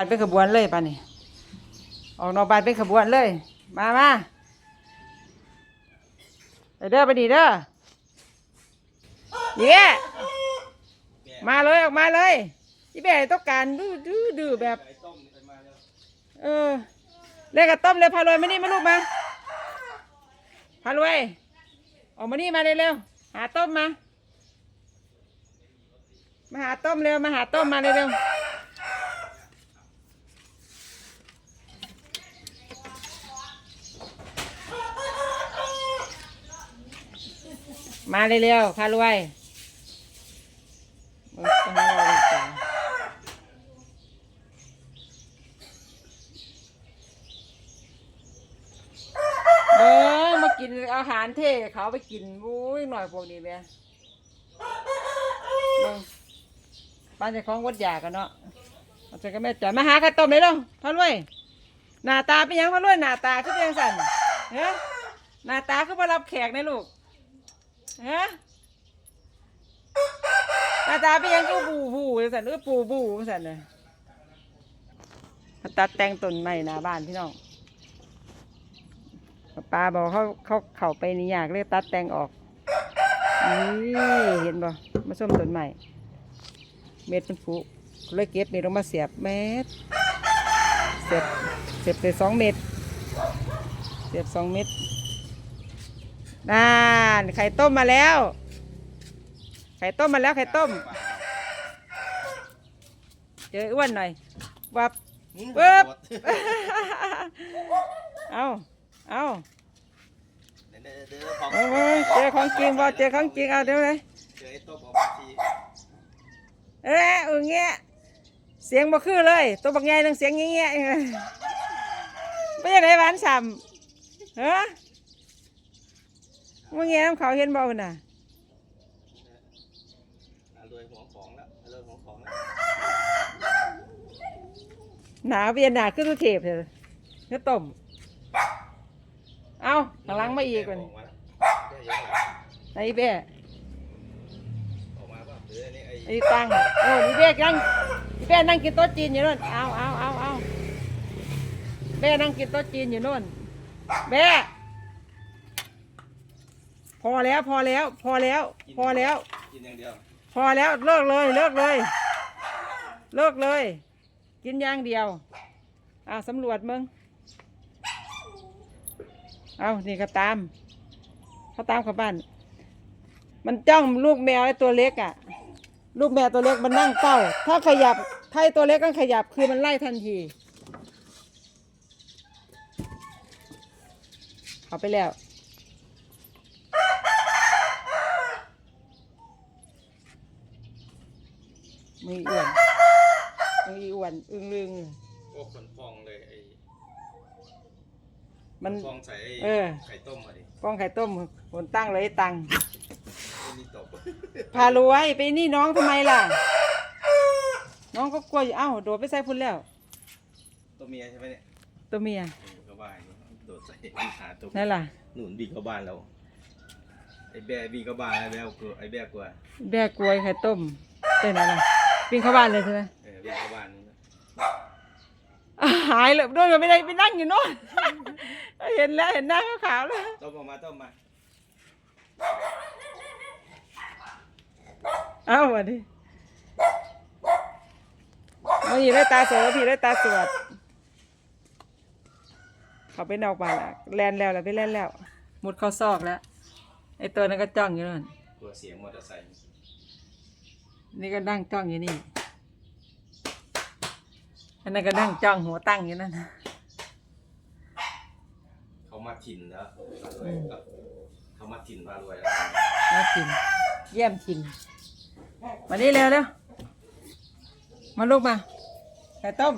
านเป็นขบวนเลยป่ะนี่ออกนอกบ้านเป็นขบวนเลย มามาไปเด้อไปดีเด้อเย้มาเลยออกมาเลยพี่แบ่ต้องการดื้อดื้อดื้อแบบ เออเล่นกับต้มเลยพารวยมานี่มาลูกมาพารวยออกมานี่มาเร็วๆหาต้มมา มาหาต้มเร็วมาหาต้มมาเร็วๆ มาเร็วๆพารวยโอ๊ยต้องรอดีกว่าเบิ้งมากินอาหารเท่เขาไปกินวุ้ยหน่อยพวกนี้แม่เบิ้งบ้านเจ้าของวัดยากันเนาะเอาใจก็แม่จ๋ามาหาข้าต้มเลยเนาะพารวยหน้าตาเป็นยังพารวยหน้าตาคือเป็นยังสั่นเฮ้หน้าตาคือมารับแขกนะลูก ฮ้หน้าตาเป็นหยังก็บูบูสันเออปูบูสันเลยมาตัดแต่งต้นไม้หน้าบ้านพี่น้องป้าบอกเขาเขาเข้าไปนี่ยากเลยตัดแต่งออกนี่เห็นบ่มาส้มต้นไม้เม็ดมันผุเลยเก็บนี่ลงมาเสียบเม็ดเสียบเสียบไปสองเม็ดเสียบสองเม็ด นั่นไข่ต้มมาแล้ว ไข่ต้มมาแล้วไข่ต้ม เจออ้วนหน่อยวับปึ๊บเอาเอาเดี๋ยวเดี๋ยวเดี๋ยวของเอาเอาเจอของจริงบ่เจอของจริงเอาเดี๋ยวเลยเจอไอ้ต้มออกมาทีเอ๊ะอึ้งเงี้ยเสียงบ่คือเลย ตัวบักใหญ่นึงเสียงเงี้ยๆไปยังไงหวานฉ่ำเฮ้อ มึงแง่น้ำเขาเห็นบ่น่ะอะรวยหัวของแล้วรวยหัวของแล้วหนาเวียนหนาขึ้นทุเทพเลยเนื้อต้ม เอาหลังมาอีกคนออกมาแล้วแม่ยังหลังไอ้เบ้ออกมาป่ะหรืออันนี้ไอ้ไอ้ตังโอ้ยเบ้นั่งอีเบ้นั่งกินโต๊ะจีนอยู่นู่นเอาเอาเอาเอาเบ้นั่งกินโต๊ะจีนอยู่นู่นเบ้ พอแล้วพอแล้ว พอแล้ว พอแล้ว กินอย่างเดียวพอแล้วเลิกเลยเลิกเลย เลิกเลย กินอย่างเดียว อ่าสำรวจมึง เอานี่ก็ตาม เขาตามเข้าบ้าน มันจ้องลูกแมวไอ้ตัวเล็กอะ ลูกแมวตัวเล็กมันนั่งเฝ้า ถ้าขยับถ้าไอ้ตัวเล็กก็ขยับคือมันไล่ทันทีเอาไปแล้ว ออ้วนมืออ้วนอึ้งลึงโอ้คนฟองเลยไอ้มันฟองใส่ไอ้เออ ไข่ต้มมาดิกล้องไข่ต้มผลตั้งเลยตังค์ไอ้นี่ตบพารวยไปนี่น้องทำไมล่ะ น้องก็กลัวอยู่เอ้าโดดไปใส่พุ่นแล้ว ตัวเมียใช่ไหมเนี่ยตัวเมียเข้าบ้านโดดใส่หาตัวนั่นล่ะ หนุนบีเข้าบ้านเราไอ้แบร์บีเข้าบ้านไอ้แบร์กลัวไอ้แบร์กลัวแบกกลวยไข่ต้มเต้นอะไร วิ่งเข้าบ้านเลยใช่ไหมเออบีเข้าบ้านนี่นะอะหายเลยโดนไม่ได้ไปนั่งอยู่โน่น เห็นแล้วเห็นหน้าขาวๆแล้ว ต้มออกมาต้มมาเอ้าวันนี้มาอยู่ได้ตาสวยพี่ได้ตาสวดเขาไปนอกบ้านแล้วแลนแล้วแล้วไปแลนแล้วหมดเข้าซอกแล้วไอตัวนั้นก็จ้องอยู่นั่นกลัวเสียงมอเตอร์ไซค์ นี่ก็นั่งจ้องอยู่นี่ อันนั้นก็นั่งจ้องหัวตั้งอยู่นั่น เขามาถิ่นแล้วพารวอืยมเขามาถิ่นพารวยมากินเยี่ยมกินมานี่เร็วเร็วมาลูกมาไข่ต้ม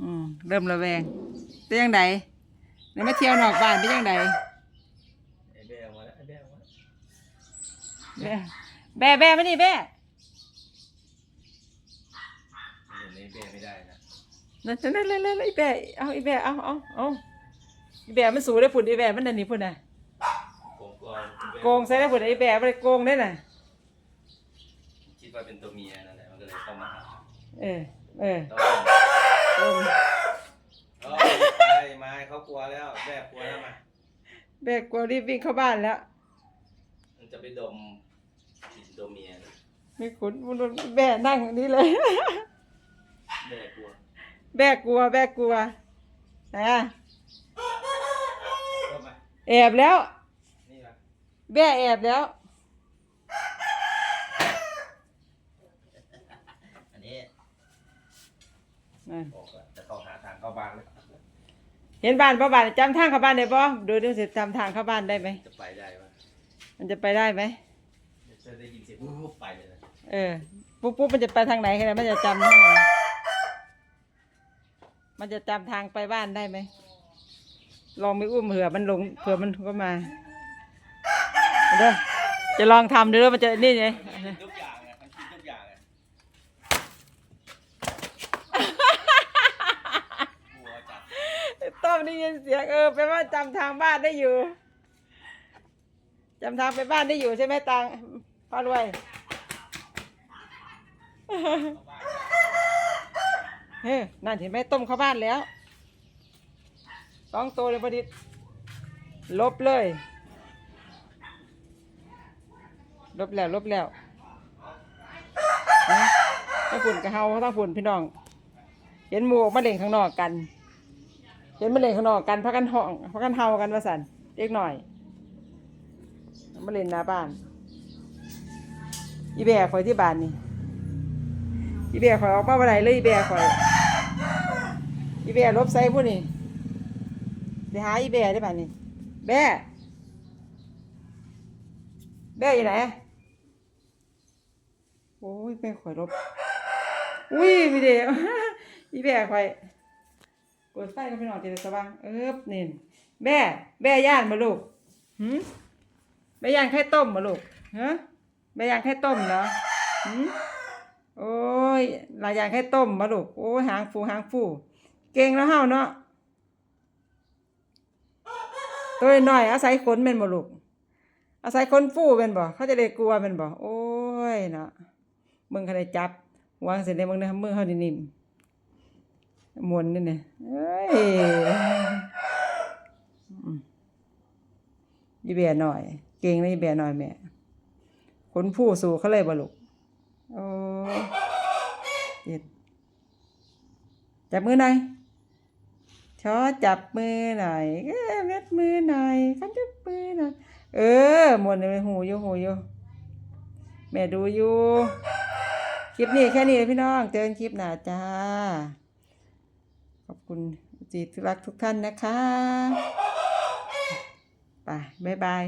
อืมเริ่มระแวงเป็นยังไงเดี๋ยวมาเที่ยวนอกบ้านเป็นยังไง ไอ้แบร์มาแล้วไอ้แบร์มา แล้วแบ่แบ่แบ่มานี่แบ่เดี๋ยวนี้แบร์ไม่ได้นะนั่นนั่นนั่นนั่นไอ้แบ่เอาไอ้แบ่เอาเอาเอาไอ้แบ่มันสูได้ผุดไอ้แบ่มันนั่นนี่พุ่นน่ะโกงกองโกงใส่ได้ผุดไอ้แบ่ไม่ได้โกงได้น่ะ คิดว่าเป็นตัวเมียนั่นแหละมันก็เลยเข้ามาหาเออ เออต้มต้มเอ้ยไปมาเขากลัวแล้วแม่กลัวแล้วมาแบกกลัวรีบวิ่งเข้าบ้านแล้ว มันจะไปดมกลิน ตัวเมียนะไม่ขุนมันแบกนั่งอย่างนี้เลย แม่กลัวแบกกลัว แบกกลัวนะเข้ามาแอบแล้ว นี่นะแบกแอบแล้ว อันนี้นั่นบอกว่าจะเข้าหาทางเข้าบ้านแล้วเห็นบ้านป้าบ้านจำทางเข้าบ้านได้ปะดูดูสิจำทางเข้าบ้านได้ไหมจะไปได้ปะมันจะไปได้ไหม จะได้ยินเสียงปุ๊บไปเลยนะเออ ปุ๊บปุ๊บมันจะไปทางไหนกันมันจะจำทางไหนมันจะจำทางไปบ้านได้ไหม ลองไปอุ้มเผื่อมันหลงเผื่อมันก็มาเด้อจะลองทำดูแล้วมันจะนี่ไงกินทุกอย่างไงมันกินทุกอย่างไงกลัวจัดต้อมได้ยินเสียงเออแปลว่าจำทางบ้านได้อยู่จำทางไปบ้านได้อยู่ใช่ไหมตัง พ่อรวยเฮ้ยนั่นเห็นไหมต้มเข้าบ้านแล้วสองตัวเลยพอดีลบเลย ลบแล้วลบแล้วนะต้องฝุ่นกับเฮาต้องฝุ่นพี่น้อง เห็นหมูออกมาเล่นข้างนอกกัน เห็นมาเล่นข้างนอกกันพักกันห้องพักกันเฮากันว่าสันเล็กหน่อยมาเล่นหน้าบ้าน อีแบกคอยที่บ้านนี่อีแบกคอยออกมาวันไหนเลยอีแบกคอยอีแบกลบใส่ผู้นี่ไปหาอีแบกได้ป่ะนี่แบกแบกอยู่ไหนโอ้ยแบกคอยลบอุ้ยวิดีโออีแบกคอยกดไฟก็ไปนอนเจริญสว่างเอิบนี่แม่แม่ย่านมาลูกหืมแม่ย่านไข่ต้มมาลูกฮะ แม่ย่านไข่ต้มเหรอหืมโอ้ยหลายอย่างไข่ต้มมาลูกโอ้ยหางฟูหางฟู เก่งแล้วเฮาเนาะตัวน้อยอาศัยขนเป็นบ่ลูกอาศัยขนฟูเป็นบ่เขาจะได้กลัวเป็นบ่โอ้ยเนาะมึงเขาได้จับวางเสร็จแล้วมึงเนี่ยมือเขานิ่มมวนนี่เนี่ยเอ้ยยีเบียหน่อย เก่งนะยีเบียหน่อยแม่ นผู้สู่เขาเลยบ่ลูกโอ้เจ็ดจับมือหน่อยชอจับมือหน่อยเอ้เม็ดมือหน่อยขันจับมือหน่อยเออมวนเลยหูอยู่หูอยู่แม่ดูอยู่คลิปนี้แค่นี้พี่น้องเจอกันคลิปหน้าจ้า ขอบคุณจีที่รักทุกท่านนะคะ ไป บ๊ายบาย